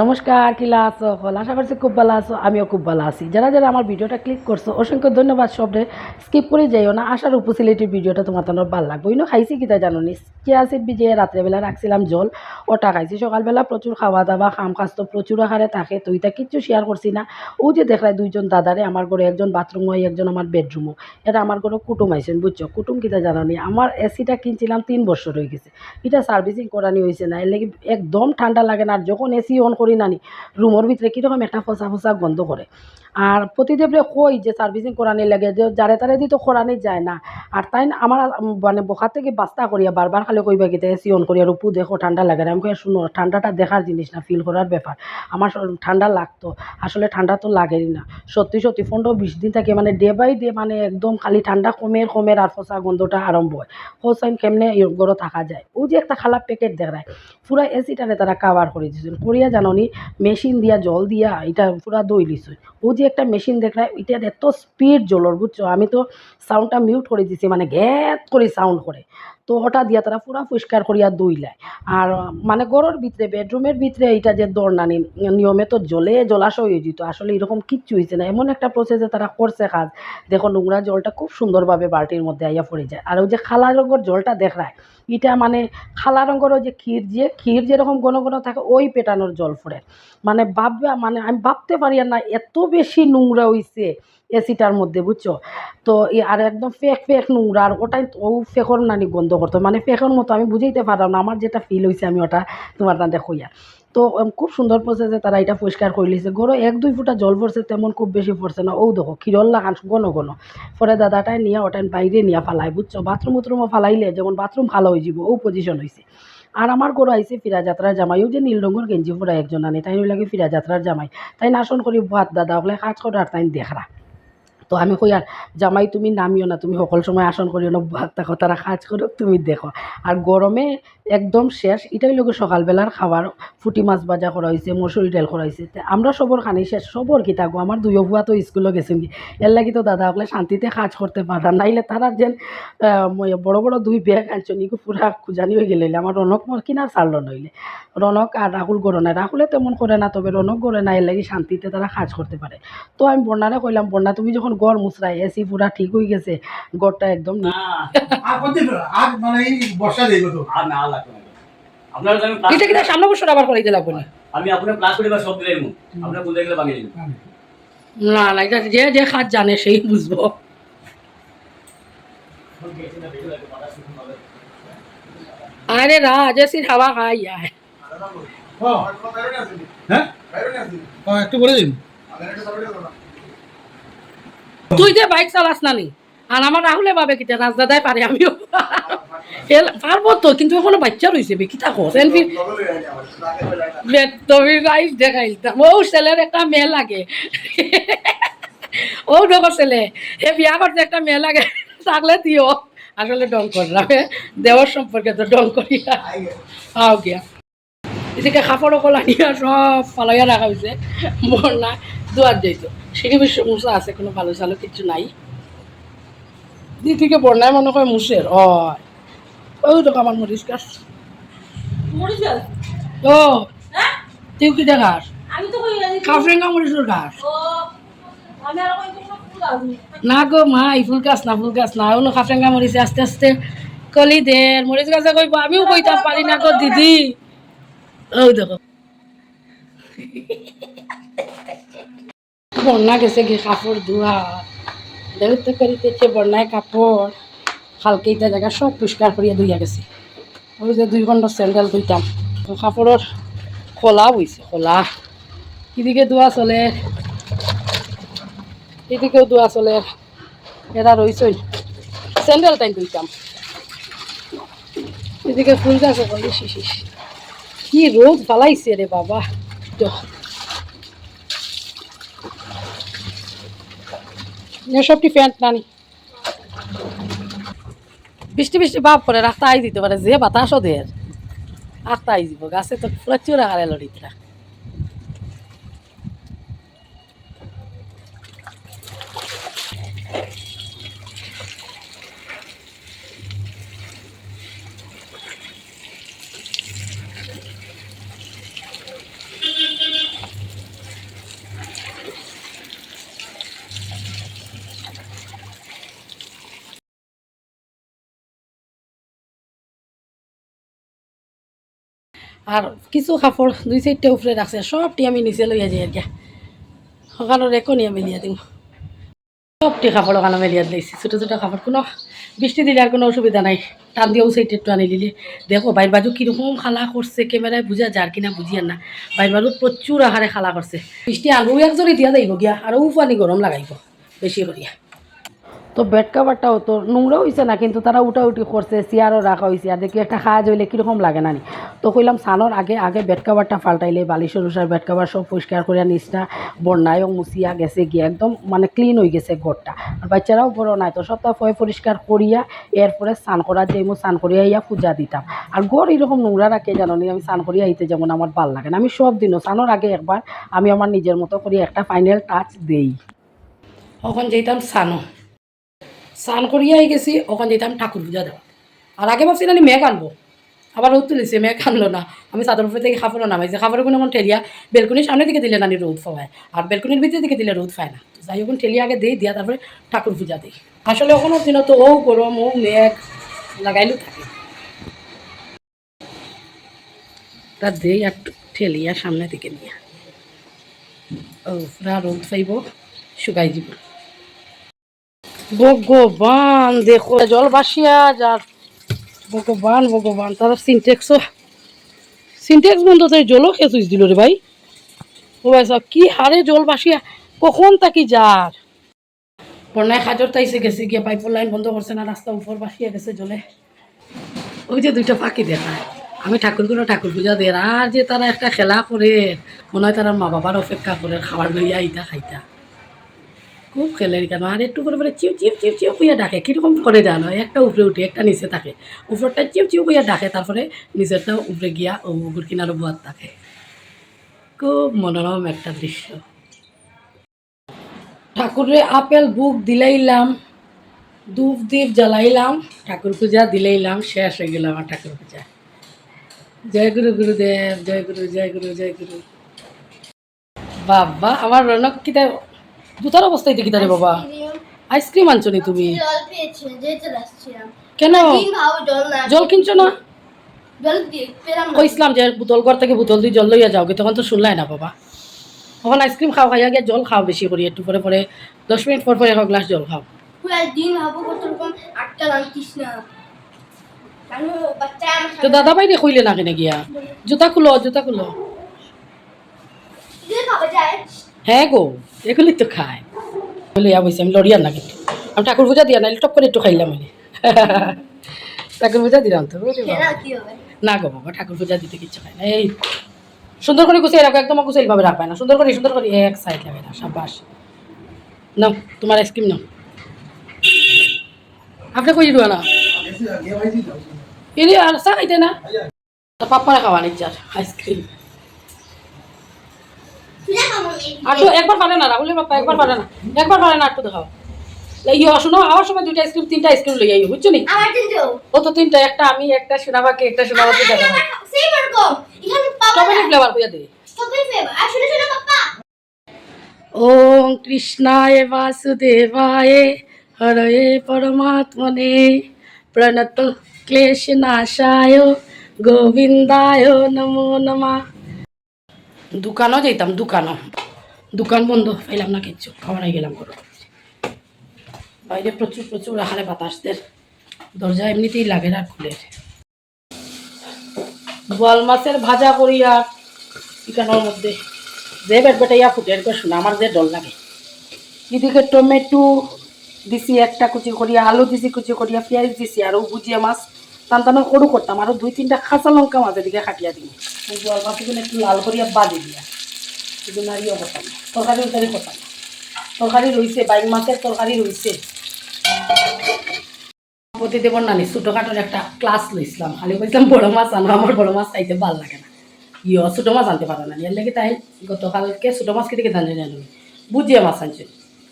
নমস্কার কিলা আছো? হল আশা করছি খুব ভালো আছো, আমিও খুব ভালো আছি। যারা যারা আমার ভিডিওটা ক্লিক করছ, অসংখ্য ধন্যবাদ সবরে। স্কিপ করে যাইও না আসার উপসিলিটির ভিডিওটা তোমার তোমার ভালো লাগবে। ইনো খাইছি কিতা জানো নি? চিয়া সিট ভিজিয়ে রাত্রেবেলা রাখছিলাম জল ওটা খাইছি। সকালবেলা প্রচুর খাওয়া দাওয়া খাম কাজ তো প্রচুর আকারে থাকে, তো এটা কিচ্ছু শেয়ার করছি না। ও যে দেখলাই দুইজন দাদারে, আমার ঘরে একজন বাথরুম হয় একজন আমার বেডরুমও এটা আমার ঘরে কুটুম আইসেন বুঝছ? কুটুম কিতা জানো নি? আমার এসিটা কিনছিলাম তিন বছর হয়ে গেছে। এটা সার্ভিসিং করানি হয়েছে না, এর লাগি একদম ঠান্ডা লাগে না, আর যখন এসি অন করি নানি। রুমের ভিতরে কীরকম একটা ফসা ফসা গন্ধ করে আর প্রতিদেবরে কই যে সার্ভিসিং করানি লাগে, যে যারে তারে দিতে করানি যায় না। আর তাই আমার মানে বখার থেকে বাস্তা করিয়া বারবার খালি কইবা গীতে এসি অন করিয়া রূপু দেখো ঠান্ডা লাগে আমি কই শুনো ঠান্ডাটা দেখার জিনিস না ফিল করার ব্যাপার আমার ঠান্ডা লাগতো। আসলে ঠান্ডা তো লাগেই না। সত্যি সত্যি পনেরো বিশ দিন থাকে মানে ডে বাই ডে মানে একদম খালি ঠান্ডা কমের কমের আর ফসা গন্ধটা আরম্ভ হয়। হোসাইন কেমনে গড়ো থাকা যায়। ও যে একটা খালা প্যাকেট দেখায় পুরা এসিটারে তারা কাভার করে দিয়েছেন করিয়া জাননি মেশিন দিয়া, জল দিয়া, এটা পুরা দই লিছে ও যে একটা মেশিন দেখায় এটার এত স্পিড জলর বুঝছ? আমি তো সাউন্ডটা মিউট করে দিছি মানে গ্যাত করে সাউন্ড করে। তো ওটা দিয়া তারা পুরা পরিষ্কার করিয়া দইলায় আর মানে গরুর ভিতরে, বেডরুমের ভিতরে এইটা যে দৌড় নানি নিয়মে তো জলে জলাশয় হয়ে যেত আসলে এরকম কিচ্ছু হয়েছে না। এমন একটা প্রসেসে তারা করছে কাজ। দেখো নোংরা জলটা খুব সুন্দরভাবে বালতির মধ্যে আইয়া পড়ে যায়। আর ওই যে খালা রঙের জলটা দেখায়, এটা মানে খালা রঙের ওই যে ক্ষীর যে, ক্ষীর যেরকম ঘন ঘন থাকে, ওই পেটানোর জল পড়ে। মানে ভাববা মানে আমি ভাবতে পারি না, এত বেশি নোংরা হইছে। এসিটার মধ্যে, বুঝছ? তো আর একদম ফেক ফেক নোংরা, আর ওটাই ও ফেকর নানি গন্ধ করতো। মানে ফেকর মতো আমি বুঝাইতে পারলাম না, আমার যেটা ফিল হয়েছে আমি ওটা তোমার না দেখইয়া। তো খুব সুন্দর প্রসেসে তারা এটা পরিষ্কার করে লিছে গরো এক, দুই ফুটা জল পড়ছে, তেমন খুব বেশি পড়ছে না। ও দেখো ক্ষীরল লাগান, ঘন ঘন। পরে দাদাটাই নিয়ে ওটাই বাইরে নিয়ে ফালাই বুঝছ? বাথরুম উথরুমও ফালাইলে যেমন বাথরুম ভালো হয়ে যাব ও পজিশন হয়েছে আর আমার গরু আইছে ফিরা যাত্রার জামাইও যে নীল রঙের গেঞ্জি পরা একজন আনে, তাই লাগে ফিরা যাত্রার জামাই। তাই নাশন করি ভাত দাদা, ওগুলো কাজ করে আর তাই দেখরা তো আমি কই, আর জামাই তুমি নামিও না, তুমি সকল সময় আসন করিও না, ভাত দেখো তারা কাজ করো তুমি দেখো। আর গরমে একদম শেষ, এটাই লোক সকালবেলার খাবার। ফুটি মাছ ভাজা করা হয়েছে মসুরি ডাল করা হয়েছে আমরা সবর খানি শেষ, সবর কি থাকব? আমার দুই বুয়া তো স্কুলে গেছেন কি? এর লাগি তো দাদা ওগুলো শান্তিতে কাজ করতে পারা নাইলে তারা যেন বড় বড় দুই ব্যাগ আনছো নিকো, পুরা খুঁজানি হয়ে গেলে আমার রনক কিনার ছাড়লো নইলে রনক আর রাহুল গড়ে না রাহুলে তেমন করে না, তবে রনক গড়ে না এর লাগি শান্তিতে তারা কাজ করতে পারে। তো আমি বন্যারে কইলাম বন্যা তুমি যখন গড় মুসরাই এসি পুরা ঠিক হয়ে গেছে গড়টা একদম না। আর কোনদিন আর মানে এই বর্ষা যাইব তো। আর না লাগবে না। আপনার আমি class- এটা কিনা সামনে বছর আবার করাইতে লাগবে না? আমি আপনার ক্লাস করে বা সব দিলাই মু আপনার বুঝে গেলে বাঙালি না না এটা যে যে কাজ জানে সেই বুঝব। আরে রাজ এসির হাওয়া খাই যায় হ্যাঁ? হ্যাঁ একটু বলে দিন। তুই যে বাইক চালাস না নি আর আমার রাহুলে ভাবে কিটা রাজদাদাই পারে আমিও। পারব তো, কিন্তু এখনও বাচ্চা রয়েছে বে কিতা কর এনফি তুমি রাইস দেখাইতাম ও ছেলের একটা মেয়ে লাগে। ও ডকর ছেলে, এ বিয়া করতে একটা মেয়ে লাগে, থাকলে দিও। আসলে ডং করলাম দেওয়ার সম্পর্কে তো ডং করি আও গিয়া। এদিকে কাপড় কলা নিয়ে সব ফালাইয়া রাখা হয়েছে বন্যা দুয়ার যাইতো। সিঁড়ি বিশ্ব মুসা আছে কোনো ভালো চালো কিছু নাই। দি থেকে বন্যায় মনে হয় মুসের ও ওই তো আমার মরিচ গাছ। ও তুই কি দেখাস? কাফরেঙ্গা মরিচের গাছ। না গো মা এই ফুল গাছ না ফুল গাছ না অন্য কাফরেঙ্গা মরিচে আস্তে আস্তে কলি দের মরিচ গাছে কইব আমিও কইতাম পারি না গো দিদি। ও দেখো। বন্যা গেছে গে কাপড় ধোয়া দেখতে করিতেছে বন্যায় কাপড় কালকে এটা জায়গা সব পরিষ্কার করিয়া ধুইয়া গেছে। ওই যে দুই ঘণ্টা স্যান্ডেল ধুইতাম। কাপড়ের খোলা বইছে, খোলা। কিদিকে ধোয়া চলে? এদিকেও ধোয়া চলে? এরা রইছই স্যান্ডেল টাইম ধুইতাম। এদিকে ফুল গাছ কি রোদ পালাইছে রে বাবা। তো এসবটি প্যান্ট নানি। বৃষ্টি বৃষ্টি বাপ করে রাস্তা আই দিতে পারে, যে বাতাস ওদের রাস্তা আই দিব, গাছে তো প্রচুর আকারে লড়িতরা। আর কিছু কাপড় দুই চারটে উপরে রাখছে সবটি আমি নিচে লইয়া যাই আর কি সকালের রেকো নিয়ে মেলিয়া দিম সবটি কাপড় ওখানে মেলিয়া দিয়েছি ছোটো ছোটো কাপড় কোনো বৃষ্টি দিলে আর কোনো অসুবিধা নাই। টান দিয়েও সাইডে একটু আনি দিলে। দেখো বাইর বাজু কীরকম খালা করছে ক্যামেরায় বুঝা যার কিনা বুঝিয়ার না বাইর বাজু প্রচুর আহারে খালা করছে বৃষ্টি আলু একজনই দিয়া যাইব গিয়া আর উপানি গরম লাগাইব। বেশি করিয়া তো বেড কাভারটাও তো নোংরা হয়েছে না, কিন্তু তারা উঠা উঠি করছে চেয়ারও রাখা হয়েছে আর দেখি একটা খাওয়া হইলে কীরকম লাগে না নি তো কইলাম সানোর আগে আগে বেড কাভারটা পাল্টাইলে বালিশের উষার বেড কাভার সব পরিষ্কার করে নিচটা বন্যায়ও মুছিয়া গেছে গিয়ে একদম মানে ক্লিন হয়ে গেছে ঘরটা। আর বাচ্চারাও বড় নাই, তো সপ্তাহ পয় পরিষ্কার করিয়া এরপরে স্নান করার যাইমু স্নান করিয়া ইয়া পূজা দিতাম। আর ঘর এরকম নোংরা রাখে জানো নি, আমি স্নান করিয়া আইতে যেমন আমার ভালো লাগে না। আমি সব দিনও স্নানোর আগে একবার আমি আমার নিজের মতো করি একটা ফাইনাল টাচ দেই। তখন যেতাম স্নানো স্নান করিয়াই গেছি, ওখান যেতাম ঠাকুর পূজা দেওয়া। আর আগে ভাবছি না মেঘ আনব, আবার রোদ তুলিছে, মেঘ আনলো না। আমি চাদর উপরে থেকে খাবারও নামাইছে খাবারের কোনো ঠেলিয়া বেলকুনির সামনে দিকে দিলে নানি রোদ পাওয়ায়, আর বেলকুনির ভিতরে দিকে দিলে রোদ পায় না। যাই হোক ঠেলিয়া আগে দিই, দিয়া তারপরে ঠাকুর পূজা দিই। আসলে ওখানে তো ও গরম, ও মেঘ লাগাইলেও থাকে। তা দেই একটু ঠেলিয়া সামনে দিকে নিয়ে। ও রোদ পাইব, শুকাই দিব। ভগবান, দেখো। জল বাসিয়া যার ভগবান ভগবান, তারা সিনটেক্সও সিনটেক্স বন্ধ তাই জলও খেয়ে দিল রে ভাই। ও ভাই সব কি হারে জল বাসিয়া কখন তাকি যার? বন্যায় খাজর তাইছে গেছে গিয়ে পাইপ লাইন বন্ধ করছে না রাস্তা উপর বাসিয়া গেছে জলে। ওই যে দুইটা পাখি দেখায় আমি ঠাকুরগুলো ঠাকুর পূজা দেয় আর যে তারা একটা খেলা করে মনে হয় তারা মা বাবার অপেক্ষা করে খাবার লইয়া আইতা খাইতা। খুব খেলে কেন? আর একটু করে পরে চিউ চিউ চিউ চিউ কইয়া ডাকে। কীরকম করে জানো? একটা উপরে উঠে, একটা নিচে থাকে। উপরটা চিউ চিউ কইয়া ডাকে, তারপরে নিচেরটা উপরে গিয়া ও উগুর কিনারও বুয়ার থাকে। খুব মনোরম একটা দৃশ্য। ঠাকুরে আপেল বুক দিলাইলাম, ধূপ দ্বীপ জ্বালাইলাম, ঠাকুর পূজা দিলাইলাম, শেষ হয়ে গেল আমার ঠাকুর পূজা। জয় গুরু, গুরুদেব, জয় গুরু জয় গুরু জয় গুরু। বাবা, আমার রনক কিতা জুতার অবস্থায় দেখি তারে বাবা। আইসক্রিম আনছো নি তুমি? কেন? জল কিনছো না? কইসলাম যে বোতল ঘর থেকে বোতল দিয়ে জল লইয়া যাও তখন তো শুনলাই না বাবা। তখন আইসক্রিম খাও খাইয়া গিয়ে জল খাও বেশি করে একটু পরে পরে দশ মিনিট পর পরে এক গ্লাস জল খাও। তো দাদা বাইরে কইলে না কেনে গিয়া? জুতা খুলো জুতা খুলো। হ্যাঁ গো এগুলি তো খায়। লইয়া বইছি আমি লড়িয়ার না কিন্তু আমি ঠাকুর পূজা দিয়া নাইলে টপ করে একটু খাইলাম আমি। ঠাকুর পূজা দিলাম তো না কি হবে? না গো বাবা ঠাকুর পূজা দিতে কিচ্ছু খায় না। এই সুন্দর করে গুছিয়ে রাখো একদম গুছিয়ে ভাবে রাখবে না। সুন্দর করে সুন্দর করে এক সাইড লাগে না সাবাস নাও তোমার আইসক্রিম নাও। আপনি কই দিবা না এরে আর চা খাইতে না। তো পাপ্পারা খাওয়া নিচ্ছার আইসক্রিম তো একবার পারে না রাহুলের বাপ্পা একবার পারে না। একবার পারে না একটু দেখাও। ইয়ে শোনো আমার সময় দুইটা আইসক্রিম তিনটা আইসক্রিম লই আইও বুঝছ নি? ও? তো তিনটা একটা আমি একটা সোনাবাকে একটা সোনাবাকে দেখা দাও সেই রকম এখানে পাপা স্ট্রবেরি ফ্লেভার কইয়া দে। স্ট্রবেরি ফ্লেভার আর শুনে শুনে পাপা ওম কৃষ্ণায় বাসুদেবায় হরয়ে পরমাত্মনে প্রণত ক্লেশনাশায় গোবিন্দায় নমো নমা। দোকানও যাইতাম, দোকানও। দোকান বন্ধ পাইলাম না কিচ্ছু খাওয়ার গেলাম করো বাইরে প্রচুর প্রচুর আহারে বাতাসদের দরজা এমনিতেই লাগে না খুলে বোয়াল মাছের ভাজা করি আর চিকেনের মধ্যে যে বেট বেটাইয়া ফুটের করে শোনা আমার যে ডর লাগে। এদিকে টমেটো দিছি একটা কুচি করিয়া, আলু দিছি কুচি করিয়া, পেঁয়াজ দিছি আর বুঝিয়া মাছ টান টানো সরু করতাম। আরও দুই, তিনটা কাঁচা লঙ্কা মাছ এদিকে খাটিয়া দিই জল মাছগুলো একটু লাল করিয়া বাদি দিয়া। আর ইয়ে করতাম না। তরকারি উরকারি করতাম। না। তরকারি রইছে বাইক মাছের তরকারি রইছে। প্রতিদেবর নানি ছোটোখাটোর একটা ক্লাস লইছিলাম। খালি বলছিলাম বড় মাছ আনো, আমার বড় মাছ খাইতে ভালো লাগে না। ইয়, ছোটো মাছ আনতে পারো না এর লাগে তাই গতকালকে ছোটো মাছ কেটে জানো বুঝিয়ে মাছ আনছে।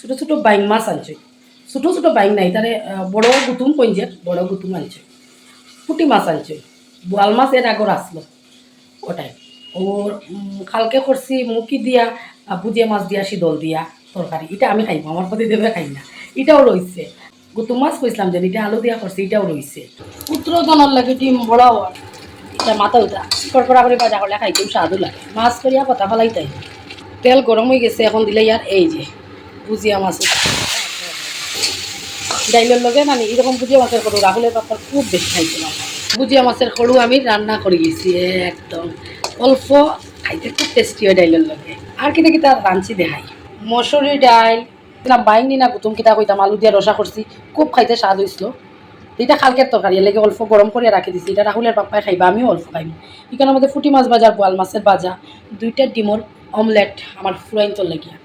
ছোটো ছোটো বাইং মাছ আনছে। ছোটো ছোটো বাইং নাই, তারে বড় গুতুম কইঞ্জের বড় গুতুম আনছে। পুটি মাছ আনছে বোয়াল মাছ এর আগর আসলো ওটাই। ও খালকে করছি মুখি দিয়া বুঝিয়ে মাছ দিয়া, শীতল দিয়া তরকারি। এটা আমি খাইব, আমার প্রতি দেবে খাই না। এটাও রয়েছে গুতুম মাছ কইছিলাম যে, এটা আলু দিয়া করছি, এটাও রয়েছে পুত্র জনের লাগে ডিম বড়াও তা মাথা উঠা কড়কড়া করে বাজা করলে খাইতেও স্বাদও লাগে। মাছ করিয়া কথা ফেলাইতাই তেল গরম হয়ে গেছে, এখন দিলে ইয়ার এই যে ভুজিয়া মাছ ডাইলের লগে মানে এরকম ভুজিয়া মাছের সরু রাহুলের ব্যাপার খুব বেশি খাইছিলাম। ভুজিয়া মাছের সরু আমি রান্না করে গেছি একদম। অল্প খাইতে খুব টেস্টি হয় ডাইলের লগে। আর কিনা কিতা রাঁধছি দেখাই। মসুরি ডাইল দিলাম বাইনি না গুতুম কিতা কইতাম, আলু দিয়া রসা করছি, খুব খাইতে স্বাদ হয়েছিল এটা খালকের তরকারি, এর লেগে অল্প গরম করে রাখি দিছি। এটা রাহুলের বাপ্পায় খাইবা, আমিও অল্প খাইব। এখানে আমাদের ফুটি মাছ বাজার বোয়াল মাছের বাজা দুইটা ডিমর অমলেট আমার ফুরাইন তোর লেগিয়া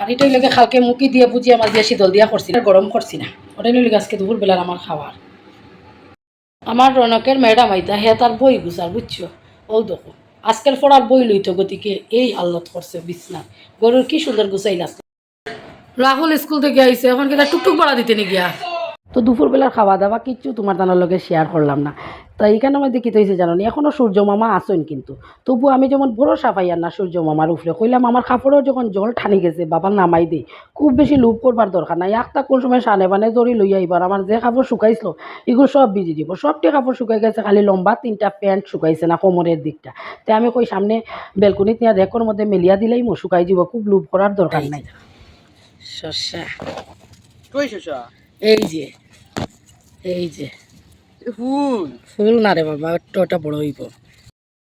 আর এটাই লেগে খালকে মুখি দিয়ে বুঝিয়ে মাছ দিয়ে, শীতল দিয়া করছি না গরম করছি না। ওটাই নিল আজকে দুপুরবেলার আমার খাবার। আমার রনকের ম্যাডাম আইতা, হে তার বই গুছার, বুঝছ? ও দেখো, আজকের পড়ার বই লইতো গতিকে এই হালত করছে বিছনা গরুর কি সুন্দর গুছাইলাস রাহুল স্কুল থেকে আইছে, এখন কিন্তু টুকটুক বাড়া দিতে নি গিয়া তো দুপুরবেলার খাওয়া দাওয়া কিচ্ছু তোমার তানার লগে শেয়ার করলাম না। তো এইখানে মধ্যে কী হয়েছে জানো নি এখনও সূর্য মামা আসেন কিন্তু। তবু আমি যেমন ভরসা পাই আর না সূর্য মামার উপরে কইলাম আমার কাপড়েও যখন জল ঠানি গেছে বাবা নামাই দেই খুব বেশি লুপ করবার দরকার নাই। একটা কোন সময় সানে বানে দড়ি লইয়া এবার আমার যে কাপড় শুকাইছিল এগুলো সব ভিজি দিব। সবটি কাপড় শুকাই গেছে খালি লম্বা তিনটা প্যান্ট শুকাইছে না কোমরের দিকটা। তে আমি কই সামনে বেলকনিত নিয়ে রেকর মধ্যে মেলিয়া দিলেই মো শুকাই দিব। খুব লুপ করার দরকার নাই। শস্যা কই এই যে। এই যে। ফুল। ফুল না রে বাবা একটু ওটা বড় হইব।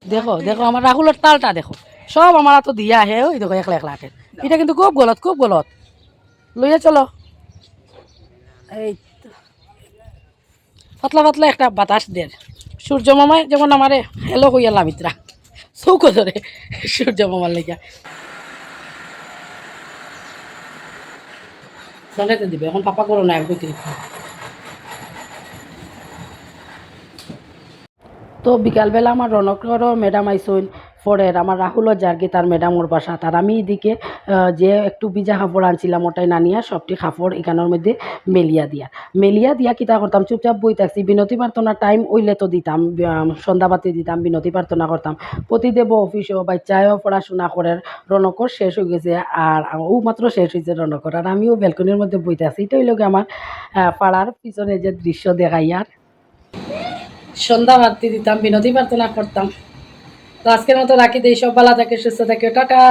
দেখো দেখো আমার রাহুলের তালটা দেখো। সব আমার তো দিয়া আহে ওই দেখো একলা একলা আটে এটা কিন্তু খুব গলত খুব গলত। লইয়া চলো। এই পাতলা পাতলা একটা বাতাস দের সূর্য মামায় যেমন আমারে হেলো হইয়া লামিত্রা চৌকো ধরে সূর্য মামার লেগা দিবে এখন পাপা করো না একটু তো বিকালবেলা আমার রনকরও ম্যাডাম আইসইন ফরের আমার রাহুলও জার্গি তার ম্যাডাম ম্যাডামর বাসা তার আমি এদিকে যে একটু বিজা কাপড় আনছিলাম, ওটাই না নিয়া সবটি কাপড় এখানের মধ্যে মেলিয়া দিয়া। মেলিয়া দিয়া কিতা করতাম, চুপচাপ বই থাকছি, বিনতি প্রার্থনা টাইম ওইলে তো দিতাম সন্ধ্যাবাতি দিতাম, বিনতি প্রার্থনা করতাম। প্রতিদেব অফিসেও বাচ্চায়ও পড়াশোনা করে রনকর শেষ হয়ে গেছে, আর ও মাত্র শেষ হয়েছে রনকর আর আমিও ব্যালকনির মধ্যে বইতে আছি এটাই লোক আমার পাড়ার পিছনে যে দৃশ্য দেখাই আর সন্ধ্যা বাতি দিতাম, বিনোদী প্রার্থনা করতাম। তো আজকের মতো রাখি দিই, সব ভালো থাকে সুস্থ থাকে টাটা।